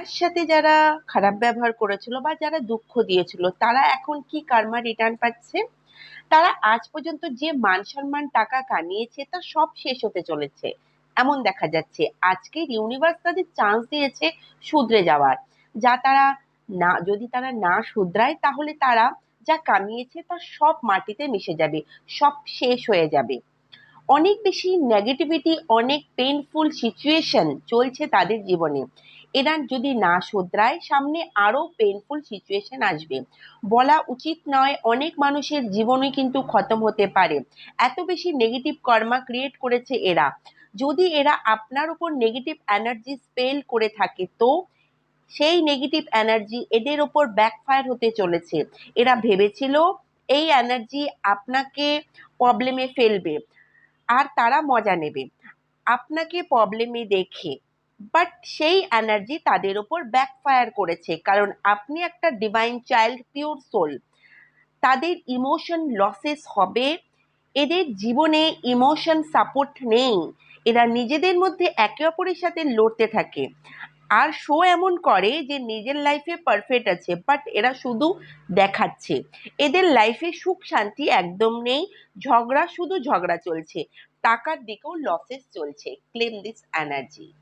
তার সাথে যারা খারাপ ব্যবহার করেছিল বা যারা দুঃখ দিয়েছিল, তারা এখন কি কার্মা রিটার্ন পাচ্ছে? তারা আজ পর্যন্ত যে মান সম্মান টাকা কামিয়েছে, তা সব শেষ হতে চলেছে। এমন দেখা যাচ্ছে। আজকের ইউনিভার্স তাদের চান্স দিয়েছে শুধরে যাওয়ার। যা তারা না, যদি তারা না শুধরায়, তাহলে তারা যা কামিয়েছে, তা সব মাটিতে মিশে যাবে, সব শেষ হয়ে যাবে। অনেক বেশি নেগেটিভিটি অনেক পেইনফুল সিচুয়েশন চলছে তাদের জীবনে। এরা যদি না শোধরায়, সামনে আরও পেইনফুল সিচুয়েশন আসবে। বলা উচিত নয়, অনেক মানুষের জীবনই কিন্তু খতম হতে পারে। এত বেশি নেগেটিভ কর্মা ক্রিয়েট করেছে এরা। যদি এরা আপনার উপর নেগেটিভ এনার্জি স্পেল করে থাকে, তো সেই নেগেটিভ এনার্জি এদের ওপর ব্যাকফায়ার হতে চলেছে। এরা ভেবেছিল, এই এনার্জি আপনাকে প্রবলেমে ফেলবে, আর তারা মজা নেবে। আপনাকে প্রবলেমে দেখে বাট সেই এনার্জি তাদের ওপর ব্যাকফায়ার করেছে। কারণ আপনি একটা ডিভাইন চাইল্ড পিওর সোল তাদের ইমোশন লসেস হবে। এদের জীবনে ইমোশন সাপোর্ট নেই। এরা নিজেদের মধ্যে একে অপরের সাথে লড়তে থাকে। আর শো এমন করে যে, নিজের লাইফে পারফেক্ট আছে বাট এরা শুধু দেখাচ্ছে। এদের লাইফে সুখ, শান্তি একদম নেই। ঝগড়া শুধু ঝগড়া চলছে। টাকার দিকেও লসেস চলছে। Claim this energy